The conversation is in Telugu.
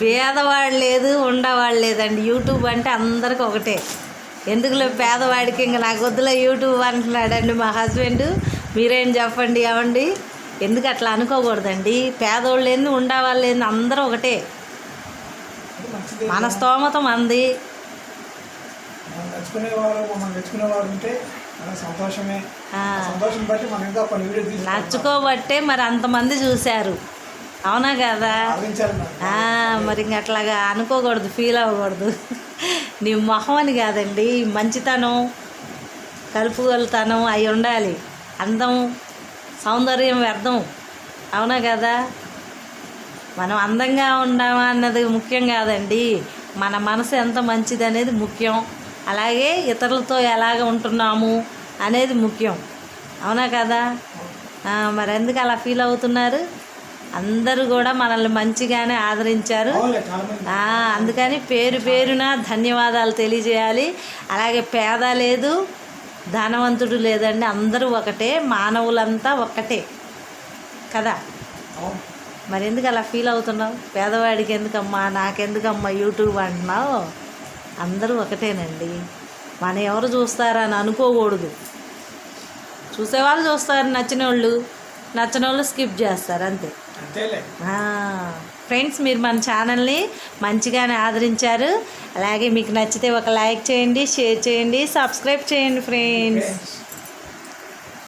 పేదవాడు లేదు ఉండవాడు లేదండి యూట్యూబ్ అంటే అందరికి ఒకటే. ఎందుకులే పేదవాడికి ఇంక నాకు వద్దులే యూట్యూబ్ అంటున్నాడండి మా హస్బెండ్. మీరేం చెప్పండి ఏమండి? ఎందుకు అట్లా అనుకోకూడదండి? పేదోళ్ళు ఏంది ఉండేవాళ్ళు ఏంది అందరూ ఒకటే. మన స్తోమత మంది. నచ్చుకోబట్టే మరి అంతమంది చూశారు. అవునా కదా? మరి. ఇంక అట్లాగా అనుకోకూడదు ఫీల్ అవ్వకూడదు. నీ మొహం అని కాదండి మంచితనం కలుపుగలుతనం అవి ఉండాలి. అందం సౌందర్యం వ్యర్థం. అవునా కదా? మనం అందంగా ఉన్నామా అన్నది ముఖ్యం కాదండి. మన మనసు ఎంత మంచిది అనేది ముఖ్యం. అలాగే ఇతరులతో ఎలాగ ఉంటున్నాము అనేది ముఖ్యం. అవునా కదా? మరి ఎందుకు అలా ఫీల్ అవుతున్నారు? అందరూ కూడా మనల్ని మంచిగానే ఆదరించారు. అందుకని పేరు పేరున ధన్యవాదాలు తెలియజేయాలి. అలాగే పేద లేదు ధనవంతుడు లేదండి. అందరూ ఒకటే మానవులంతా ఒకటే కదా? మరి ఎందుకు అలా ఫీల్ అవుతున్నావు? పేదవాడికి ఎందుకమ్మా నాకెందుకమ్మా యూట్యూబ్ అంటున్నావు? అందరూ ఒకటేనండి. మన ఎవరు చూస్తారని అనుకోకూడదు. చూసేవాళ్ళు చూస్తారు నచ్చిన వాళ్ళు నచ్చిన వాళ్ళు స్కిప్ చేస్తారు అంతే. ఫ్రెండ్స్ మీరు మన ఛానల్ని మంచిగానే ఆదరించారు. అలాగే మీకు నచ్చితే ఒక లైక్ చేయండి షేర్ చేయండి సబ్స్క్రైబ్ చేయండి ఫ్రెండ్స్.